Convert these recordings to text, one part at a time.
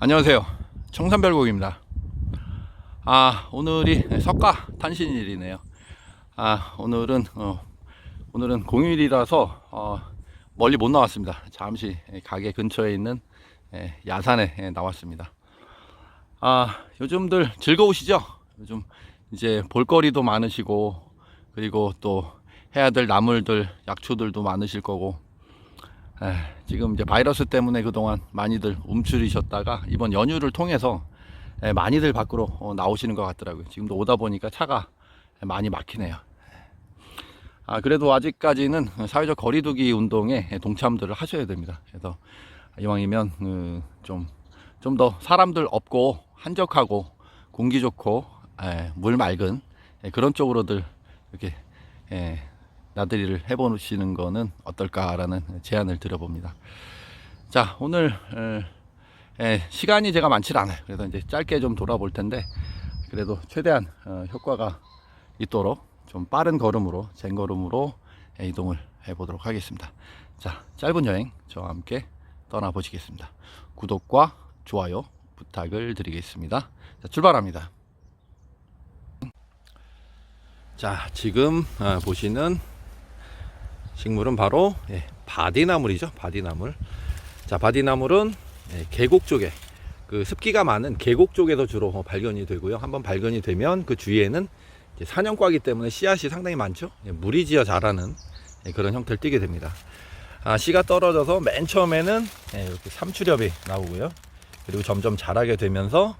안녕하세요. 청산별곡입니다. 아, 오늘이 석가 탄신일이네요. 아, 오늘은, 어, 오늘은 공휴일이라서, 어, 멀리 못 나왔습니다. 잠시 가게 근처에 있는 예, 야산에 예, 나왔습니다. 아, 요즘들 즐거우시죠? 요즘 이제 볼거리도 많으시고, 그리고 또 해야 될 나물들, 약초들도 많으실 거고, 에, 지금 이제 바이러스 때문에 그동안 많이들 움츠리셨다가 이번 연휴를 통해서 에, 많이들 밖으로 어, 나오시는 것 같더라고요. 지금도 오다 보니까 차가 많이 막히네요. 아, 그래도 아직까지는 사회적 거리두기 운동에 동참들을 하셔야 됩니다. 그래서 이왕이면 그, 좀, 좀 더 사람들 없고 한적하고 공기 좋고 에, 물 맑은 에, 그런 쪽으로들 이렇게 에, 나들이를 해보시는 거는 어떨까라는 제안을 드려봅니다. 자, 오늘 에, 에, 시간이 제가 많지 않아요. 그래서 이제 짧게 좀 돌아볼 텐데 그래도 최대한 어, 효과가 있도록 좀 빠른 걸음으로 쟁걸음으로 에, 이동을 해보도록 하겠습니다. 자, 짧은 여행 저와 함께 떠나보시겠습니다. 구독과 좋아요 부탁을 드리겠습니다. 자, 출발합니다. 자, 지금 어, 보시는 식물은 바로 예, 바디나물이죠. 바디나물. 자, 바디나물은 예, 계곡 쪽에 그 습기가 많은 계곡 쪽에서 주로 어, 발견이 되고요. 한번 발견이 되면 그 주위에는 사냥과기 때문에 씨앗이 상당히 많죠. 예, 물이 지어 자라는 예, 그런 형태를 띠게 됩니다. 아, 씨가 떨어져서 맨 처음에는 예, 이렇게 삼출엽이 나오고요. 그리고 점점 자라게 되면서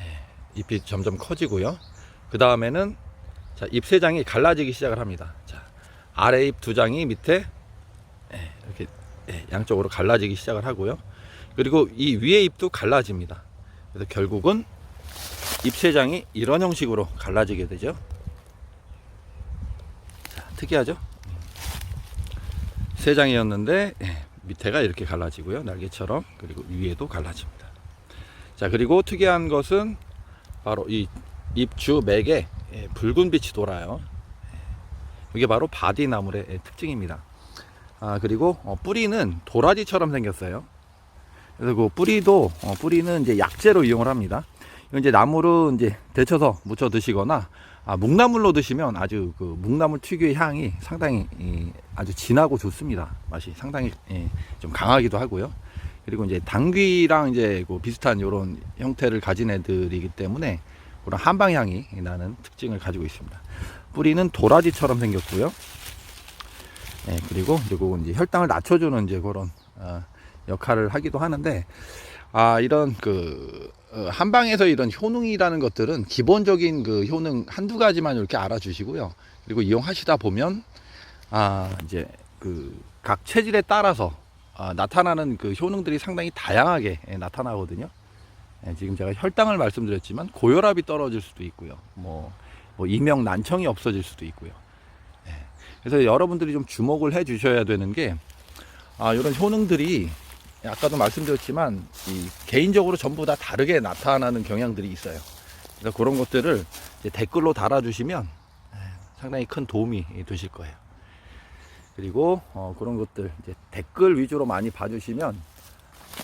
예, 잎이 점점 커지고요. 그 다음에는 자, 잎세 장이 갈라지기 시작을 합니다. 자, 아래 잎 두 장이 밑에 예, 이렇게 예, 양쪽으로 갈라지기 시작을 하고요. 그리고 이 위에 잎도 갈라집니다. 그래서 결국은 잎 세 장이 이런 형식으로 갈라지게 되죠. 자, 특이하죠? 세 장이었는데 예, 밑에가 이렇게 갈라지고요. 날개처럼 그리고 위에도 갈라집니다. 자, 그리고 특이한 것은 바로 이 잎주 맥에 예, 붉은 빛이 돌아요. 이게 바로 바디나물의 예, 특징입니다. 아 그리고 어, 뿌리는 도라지처럼 생겼어요. 그래서 그 뿌리도 어, 뿌리는 이제 약재로 이용을 합니다. 이제 나물은 이제 데쳐서 무쳐 드시거나 아, 묵나물로 드시면 아주 그 묵나물 특유의 향이 상당히 이, 아주 진하고 좋습니다. 맛이 상당히 예, 좀 강하기도 하고요. 그리고 이제 당귀랑 이제 그 비슷한 이런 형태를 가진 애들이기 때문에 그런 한방향이 나는 특징을 가지고 있습니다. 뿌리는 도라지처럼 생겼고요. 예, 그리고 그건 이제 혈당을 낮춰주는 이제 그런 어, 역할을 하기도 하는데 아 이런 그 어, 한방에서 이런 효능이라는 것들은 기본적인 그 효능 한두 가지만 이렇게 알아주시고요. 그리고 이용하시다 보면 아 이제 그 각 체질에 따라서 아, 나타나는 그 효능들이 상당히 다양하게 예, 나타나거든요. 예, 지금 제가 혈당을 말씀드렸지만 고혈압이 떨어질 수도 있고요. 뭐, 뭐 이명 난청이 없어질 수도 있고요. 예, 그래서 여러분들이 좀 주목을 해 주셔야 되는 게 아, 이런 효능들이 아까도 말씀드렸지만 이 개인적으로 전부 다 다르게 나타나는 경향들이 있어요. 그래서 그런 것들을 댓글로 달아주시면 예, 상당히 큰 도움이 되실 거예요. 그리고 어, 그런 것들 댓글 위주로 많이 봐주시면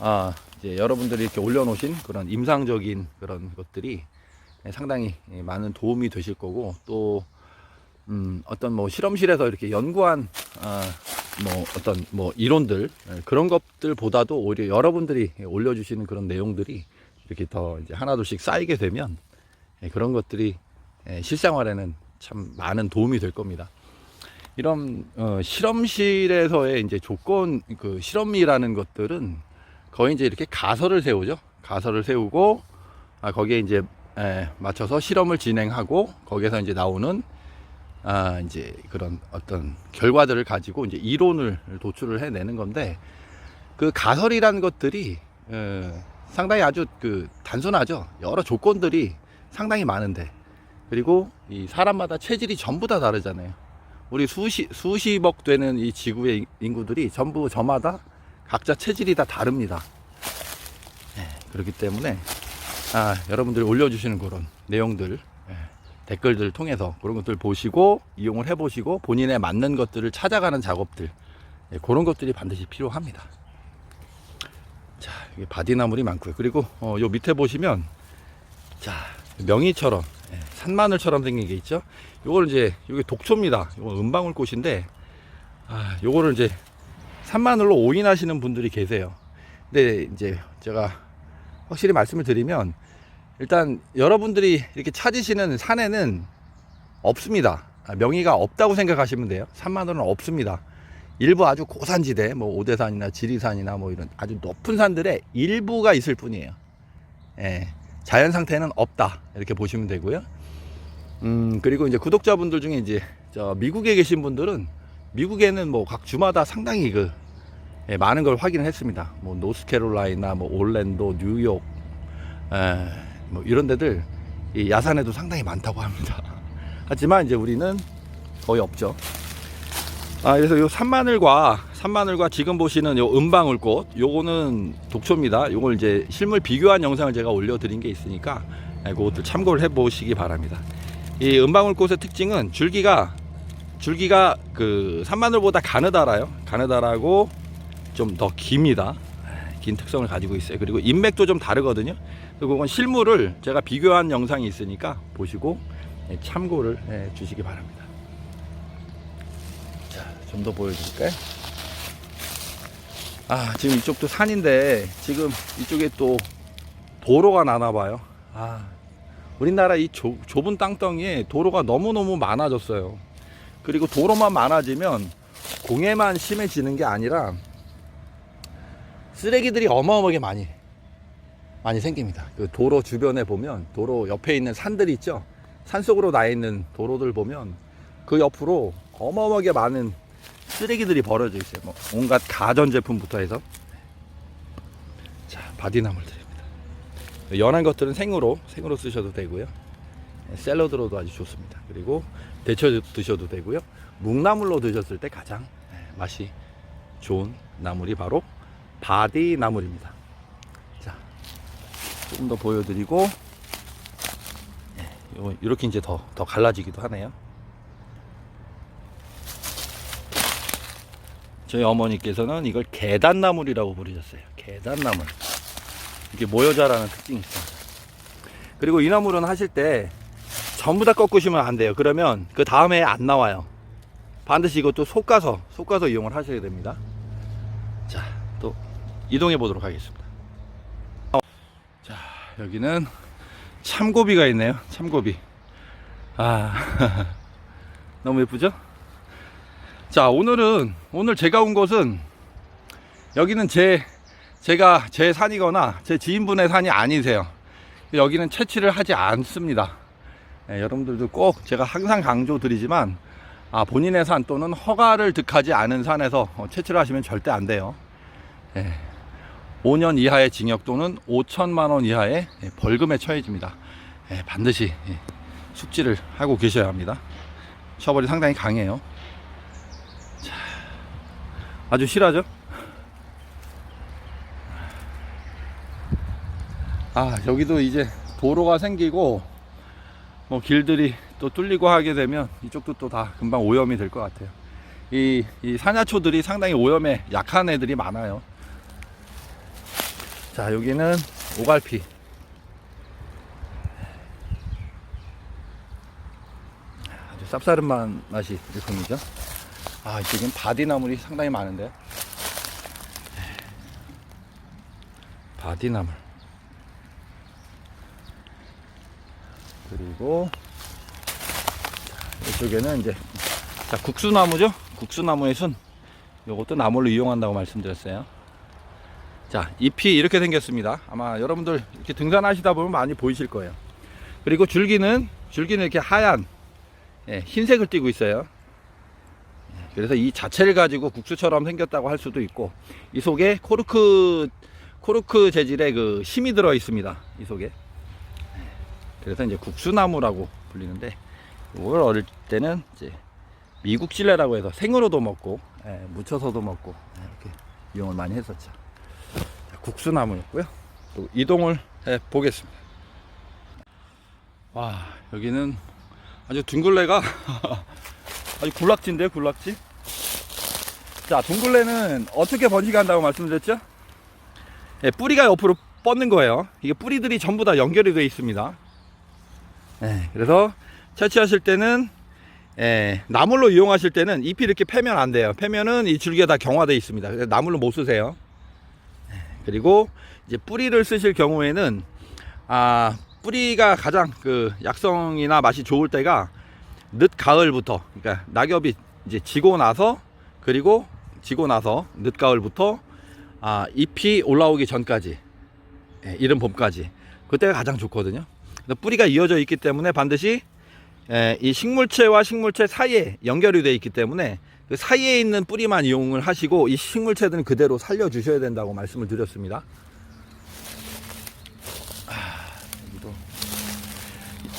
아, 이제 여러분들이 이렇게 올려놓으신 그런 임상적인 그런 것들이 상당히 많은 도움이 되실 거고 또 음, 어떤 뭐 실험실에서 이렇게 연구한 아, 뭐 어떤 뭐 이론들 예, 그런 것들보다도 오히려 여러분들이 올려주시는 그런 내용들이 이렇게 더 이제 하나둘씩 쌓이게 되면 예, 그런 것들이 예, 실생활에는 참 많은 도움이 될 겁니다. 이런 어, 실험실에서의 이제 조건 그 실험이라는 것들은 거의 이제 이렇게 가설을 세우죠. 가설을 세우고 아, 거기에 이제 에, 맞춰서 실험을 진행하고 거기에서 이제 나오는 아, 이제 그런 어떤 결과들을 가지고 이제 이론을 도출을 해내는 건데 그 가설이라는 것들이 에, 상당히 아주 그 단순하죠. 여러 조건들이 상당히 많은데 그리고 이 사람마다 체질이 전부 다 다르잖아요. 우리 수십 수십억 되는 이 지구의 인구들이 전부 저마다 각자 체질이 다 다릅니다. 예, 그렇기 때문에 아, 여러분들이 올려주시는 그런 내용들 예, 댓글들을 통해서 그런 것들 보시고 이용을 해보시고 본인에 맞는 것들을 찾아가는 작업들 예, 그런 것들이 반드시 필요합니다. 자, 여기 바디나물이 많고요. 그리고 어, 요 밑에 보시면 자, 명이처럼 예, 산마늘처럼 생긴 게 있죠. 요걸 이제 요게 독초입니다. 요거 은방울꽃인데 아, 요거를 이제 산마늘로 오인하시는 분들이 계세요. 근데 이제 제가 확실히 말씀을 드리면 일단 여러분들이 이렇게 찾으시는 산에는 없습니다. 아, 명의가 없다고 생각하시면 돼요. 산마늘은 없습니다. 일부 아주 고산지대, 뭐 오대산이나 지리산이나 뭐 이런 아주 높은 산들에 일부가 있을 뿐이에요. 예, 자연 상태는 없다 이렇게 보시면 되고요. 음 그리고 이제 구독자분들 중에 이제 저 미국에 계신 분들은 미국에는 뭐 각 주마다 상당히 그 예, 많은 걸 확인을 했습니다. 뭐 노스캐롤라이나, 뭐 올랜도, 뉴욕, 에, 뭐 이런 데들 이 야산에도 상당히 많다고 합니다. 하지만 이제 우리는 거의 없죠. 아, 그래서 요 산마늘과 산마늘과 지금 보시는 요 은방울꽃 요거는 독초입니다. 요걸 이제 실물 비교한 영상을 제가 올려드린 게 있으니까 예, 그것들 참고를 해보시기 바랍니다. 이 은방울꽃의 특징은 줄기가 줄기가 그 산마늘보다 가느다라요. 가느다라고 좀 더 깁니다. 예, 긴 특성을 가지고 있어요. 그리고 인맥도 좀 다르거든요. 그리고 그건 실물을 제가 비교한 영상이 있으니까 보시고 예, 참고를 해 주시기 바랍니다. 자, 좀 더 보여드릴까요? 아, 지금 이쪽도 산인데 지금 이쪽에 또 도로가 나나 봐요. 아, 우리나라 이 좁, 좁은 땅덩이에 도로가 너무너무 많아졌어요. 그리고 도로만 많아지면 공해만 심해지는 게 아니라 쓰레기들이 어마어마하게 많이 많이 생깁니다. 그 도로 주변에 보면 도로 옆에 있는 산들이 있죠. 산 속으로 나 있는 도로들 보면 그 옆으로 어마어마하게 많은 쓰레기들이 버려져 있어요. 뭐 온갖 가전 제품부터 해서 자 바디나물들입니다. 연한 것들은 생으로 생으로 쓰셔도 되고요. 샐러드로도 아주 좋습니다. 그리고 데쳐 드셔도 되고요. 묵나물로 드셨을 때 가장 맛이 좋은 나물이 바로 바디 나물입니다. 자, 조금 더 보여드리고 예, 요- 이렇게 이제 더, 더 갈라지기도 하네요. 저희 어머니께서는 이걸 계단나물이라고 부르셨어요. 계단나물. 이게 모여 자라는 특징이 있습니다. 그리고 이 나물은 하실 때 전부 다 꺾으시면 안 돼요. 그러면 그 다음에 안 나와요. 반드시 이것도 솎아서, 솎아서 이용을 하셔야 됩니다. 이동해 보도록 하겠습니다. 자, 여기는 참고비가 있네요. 참고비. 아, 너무 예쁘죠? 자, 오늘은, 오늘 제가 온 곳은 여기는 제, 제가 제 산이거나 제 지인분의 산이 아니세요. 여기는 채취를 하지 않습니다. 예, 여러분들도 꼭 제가 항상 강조드리지만 아, 본인의 산 또는 허가를 득하지 않은 산에서 어, 채취를 하시면 절대 안 돼요. 예, 5년 이하의 징역 또는 5천만 원 이하의 예, 벌금에 처해집니다. 예, 반드시 예, 숙지를 하고 계셔야 합니다. 처벌이 상당히 강해요. 자, 아주 실하죠? 아, 여기도 이제 도로가 생기고 뭐 길들이 또 뚫리고 하게 되면 이쪽도 또 다 금방 오염이 될 것 같아요. 이, 이 사냐초들이 상당히 오염에 약한 애들이 많아요. 자, 여기는 오갈피. 아주 쌉싸름한 맛이 일품이죠. 아, 이쪽엔 바디나물이 상당히 많은데. 바디나물. 그리고 자, 이쪽에는 이제 자, 국수나무죠? 국수나무의 순. 요것도 나무를 이용한다고 말씀드렸어요. 자, 잎이 이렇게 생겼습니다. 아마 여러분들 이렇게 등산하시다 보면 많이 보이실 거예요. 그리고 줄기는 줄기는 이렇게 하얀 예, 흰색을 띠고 있어요. 예, 그래서 이 자체를 가지고 국수처럼 생겼다고 할 수도 있고 이 속에 코르크 코르크 재질의 그 심이 들어 있습니다. 이 속에. 예, 그래서 이제 국수나무라고 불리는데 이걸 어릴 때는 이제 미국 실내라고 해서 생으로도 먹고 예, 무쳐서도 먹고 예, 이렇게 이용을 많이 했었죠. 자, 국수나무였고요. 또 이동을 해 보겠습니다. 와 여기는 아주 둥글레가 아주 굴락지인데 굴락지. 자 둥글레는 어떻게 번식한다고 말씀드렸죠? 예, 뿌리가 옆으로 뻗는 거예요. 이게 뿌리들이 전부 다 연결이 되어 있습니다. 예, 그래서 채취하실 때는 예, 나물로 이용하실 때는 잎이 이렇게 패면 안 돼요. 패면은 이 줄기가 다 경화되어 있습니다. 나물로 못 쓰세요. 예, 그리고 이제 뿌리를 쓰실 경우에는 아 뿌리가 가장 그 약성이나 맛이 좋을 때가 늦 가을부터 그러니까 낙엽이 이제 지고 나서 그리고 지고 나서 늦 가을부터 아 잎이 올라오기 전까지 예, 이른 봄까지 그때가 가장 좋거든요. 뿌리가 이어져 있기 때문에 반드시 예, 이 식물체와 식물체 사이에 연결이 되어 있기 때문에 그 사이에 있는 뿌리만 이용을 하시고 이 식물체들은 그대로 살려 주셔야 된다고 말씀을 드렸습니다. 아.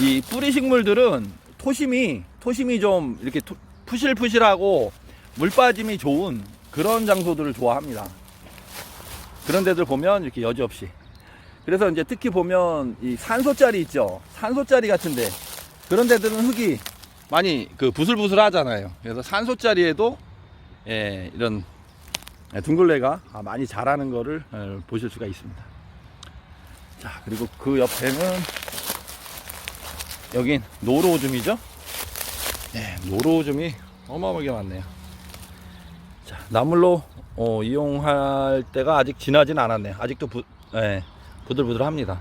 이 뿌리 식물들은 토심이 토심이 좀 이렇게 토- 푸실푸실하고 물 빠짐이 좋은 그런 장소들을 좋아합니다. 그런 데들 보면 이렇게 여지없이 그래서 이제 특히 보면 이 산소짜리 있죠. 산소짜리 같은데 그런 데들은 흙이 많이 그 부슬부슬 하잖아요. 그래서 산소짜리에도 예, 이런 둥글레가 아, 많이 자라는 거를 어, 보실 수가 있습니다. 자, 그리고 그 옆에는 여긴 노로오줌이죠. 예, 노로오줌이 어마어마하게 많네요. 자, 나물로 어, 이용할 때가 아직 지나진 않았네요. 아직도 부, 예, 부들부들합니다.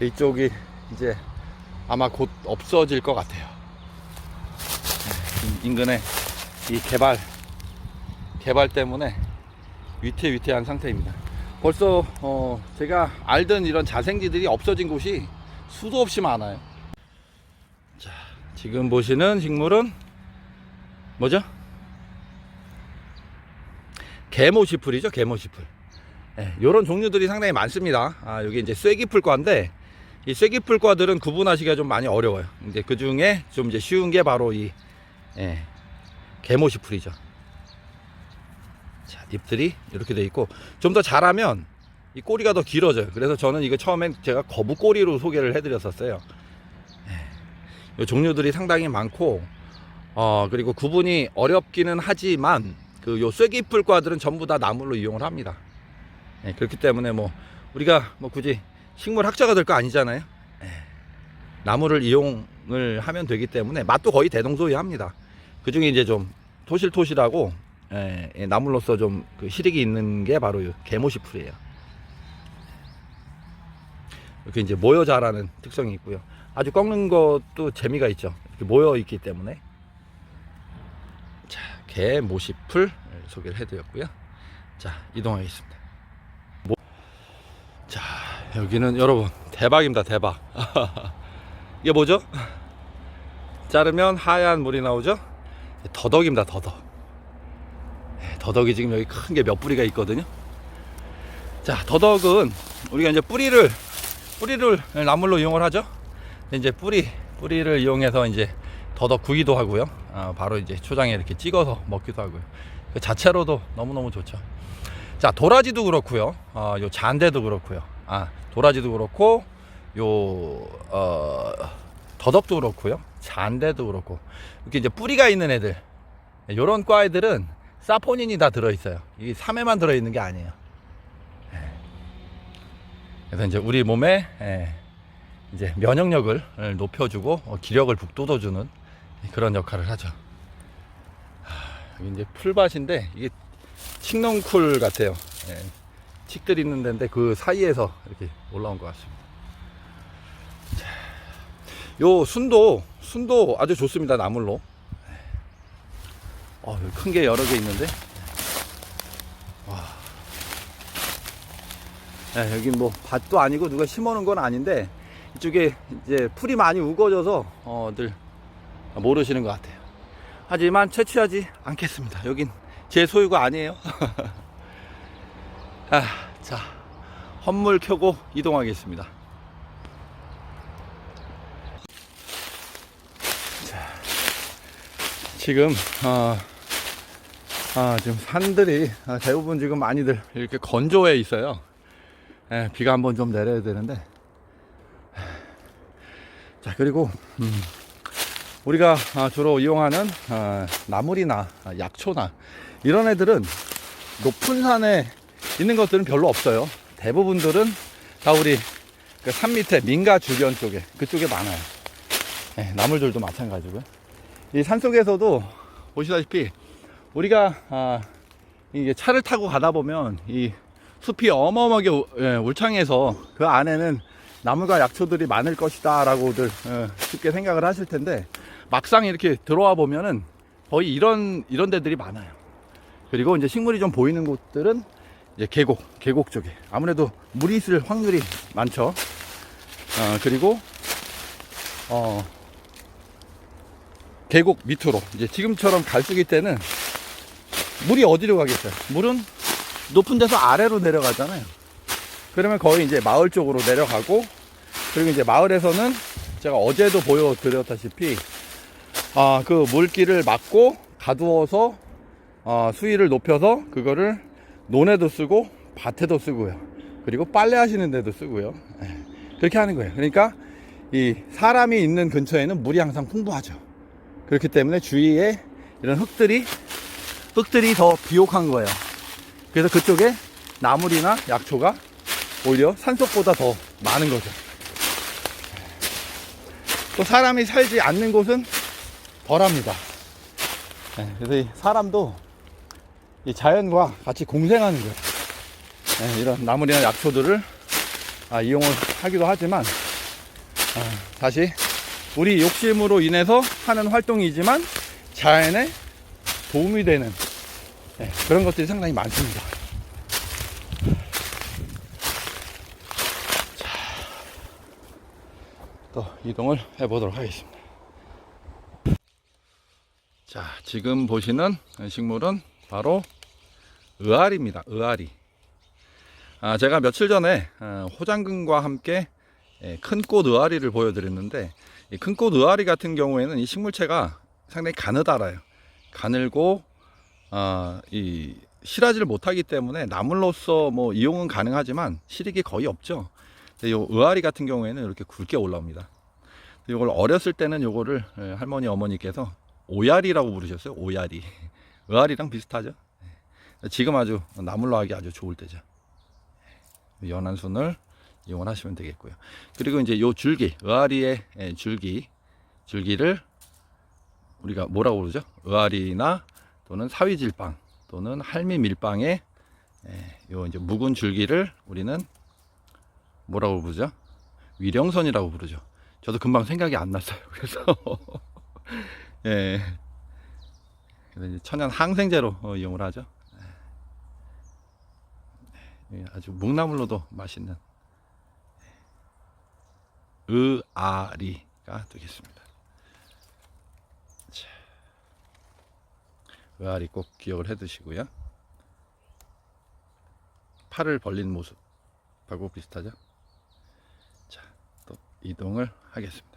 이쪽이 이제 아마 곧 없어질 것 같아요. 네, 인근에 이 개발 개발 때문에 위태위태한 상태입니다. 벌써 어 제가 알던 이런 자생지들이 없어진 곳이 수도 없이 많아요. 자, 지금 보시는 식물은 뭐죠? 개모시풀이죠, 개모시풀. 예, 이런 종류들이 상당히 많습니다. 아, 여기 이제 쐐기풀과인데 이 쐐기풀과들은 구분하시기가 좀 많이 어려워요. 이제 그 중에 좀 이제 쉬운 게 바로 이 예, 개모시풀이죠. 자, 잎들이 이렇게 돼 있고 좀 더 자라면 이 꼬리가 더 길어져요. 그래서 저는 이거 처음엔 제가 거북 꼬리로 소개를 해드렸었어요. 예, 이 종류들이 상당히 많고 어 그리고 구분이 어렵기는 하지만 그 요 쐐기풀과들은 전부 다 나물로 이용을 합니다. 예, 그렇기 때문에 뭐 우리가 뭐 굳이 식물 학자가 될 거 아니잖아요. 예, 나무를 이용을 하면 되기 때문에 맛도 거의 대동소이합니다. 그 중에 이제 좀 토실토실하고 예, 예, 나물로서 좀 그 실익이 있는 게 바로 이 개모시풀이에요. 이렇게 이제 모여 자라는 특성이 있고요. 아주 꺾는 것도 재미가 있죠. 이렇게 모여 있기 때문에. 자, 개모시풀 소개를 해드렸고요. 자, 이동하겠습니다. 모- 자, 여기는 여러분 대박입니다, 대박. 이게 뭐죠? 자르면 하얀 물이 나오죠? 더덕입니다, 더덕. 네, 더덕이 지금 여기 큰 게 몇 뿌리가 있거든요. 자, 더덕은 우리가 이제 뿌리를 뿌리를 나물로 이용을 하죠. 이제 뿌리 뿌리를 이용해서 이제 더덕 구기도 하고요. 아, 바로 이제 초장에 이렇게 찍어서 먹기도 하고요. 그 자체로도 너무 너무 좋죠. 자, 도라지도 그렇고요. 어, 요 잔대도 그렇고요. 아, 도라지도 그렇고 요 어, 더덕도 그렇고요. 잔대도 그렇고 이렇게 이제 뿌리가 있는 애들 요런 과 애들은 사포닌이 다 들어 있어요. 이게 3회만 들어 있는 게 아니에요. 그래서 이제 우리 몸에 예, 이제 면역력을 높여주고 어, 기력을 북돋워주는 그런 역할을 하죠. 하, 여기 이제 풀밭인데 이게 칡넝쿨 같아요. 예, 칡들 있는 데인데 그 사이에서 이렇게 올라온 것 같습니다. 자, 요 순도 순도 아주 좋습니다 나물로. 어, 큰 게 여러 개 있는데. 네, 여기 뭐 밭도 아니고 누가 심어놓은 건 아닌데 이쪽에 이제 풀이 많이 우거져서 어들 모르시는 것 같아요. 하지만 채취하지 않겠습니다. 여긴 제 소유가 아니에요. 아, 자, 헌물 켜고 이동하겠습니다. 자, 지금 어, 아, 지금 산들이 아, 대부분 지금 많이들 이렇게 건조해 있어요. 예, 비가 한번 좀 내려야 되는데. 자, 그리고, 음, 우리가 아, 주로 이용하는 아, 나물이나 아, 약초나 이런 애들은 높은 산에 있는 것들은 별로 없어요. 대부분들은 다 우리 그산 밑에 민가 주변 쪽에 그쪽에 많아요. 예, 나물들도 마찬가지고요. 이 산 속에서도 보시다시피 우리가 아, 이게 차를 타고 가다 보면 이 숲이 어마어마하게 우- 예, 울창해서 그 안에는 나무가 약초들이 많을 것이다 라고들 예, 쉽게 생각을 하실 텐데 막상 이렇게 들어와 보면은 거의 이런 이런 데들이 많아요. 그리고 이제 식물이 좀 보이는 곳들은 이제 계곡, 계곡 쪽에 아무래도 물이 있을 확률이 많죠. 어, 그리고 어, 계곡 밑으로 이제 지금처럼 갈수기 때는 물이 어디로 가겠어요? 물은 높은 데서 아래로 내려가잖아요. 그러면 거의 이제 마을 쪽으로 내려가고 그리고 이제 마을에서는 제가 어제도 보여드렸다시피 아, 그 물길을 막고 가두어서 어, 수위를 높여서 그거를 논에도 쓰고 밭에도 쓰고요. 그리고 빨래 하시는 데도 쓰고요. 예, 그렇게 하는 거예요. 그러니까 이 사람이 있는 근처에는 물이 항상 풍부하죠. 그렇기 때문에 주위에 이런 흙들이 흙들이 더 비옥한 거예요. 그래서 그쪽에 나물이나 약초가 오히려 산속보다 더 많은 거죠. 또 사람이 살지 않는 곳은 덜합니다. 네, 그래서 이 사람도 이 자연과 같이 공생하는 거예요. 네, 이런 나물이나 약초들을 아, 이용을 하기도 하지만 아, 다시 우리 욕심으로 인해서 하는 활동이지만 자연에 도움이 되는 네, 그런 것들이 상당히 많습니다. 자, 또 이동을 해보도록 하겠습니다. 자, 지금 보시는 식물은 바로 의아리입니다. 의아리. 아, 제가 며칠 전에 어, 호장근과 함께 예, 큰꽃 의아리를 보여드렸는데 큰 꽃 의아리 같은 경우에는 이 식물체가 상당히 가느다라요. 가늘고 아, 이 실하지를 못하기 때문에 나물로서 뭐 이용은 가능하지만 실익이 거의 없죠. 요 의아리 같은 경우에는 이렇게 굵게 올라옵니다. 이걸 어렸을 때는 요거를 예, 할머니 어머니께서 오야리라고 부르셨어요. 오야리. 의아리랑 비슷하죠. 예. 지금 아주 나물로 하기 아주 좋을 때죠. 연한 순을 이용을 하시면 되겠고요. 그리고 이제 요 줄기, 의아리의 예, 줄기, 줄기를 우리가 뭐라고 부르죠? 의아리나 또는 사위질빵 또는 할미 밀빵의 예, 요 이제 묵은 줄기를 우리는 뭐라고 부르죠? 위령선이라고 부르죠. 저도 금방 생각이 안 났어요. 그래서 예. 천연 항생제로 어, 이용을 하죠. 예, 아주 묵나물로도 맛있는 의아리가 되겠습니다. 자, 의아리 꼭 기억을 해 두시고요. 팔을 벌린 모습하고 비슷하죠? 자, 또 이동을 하겠습니다.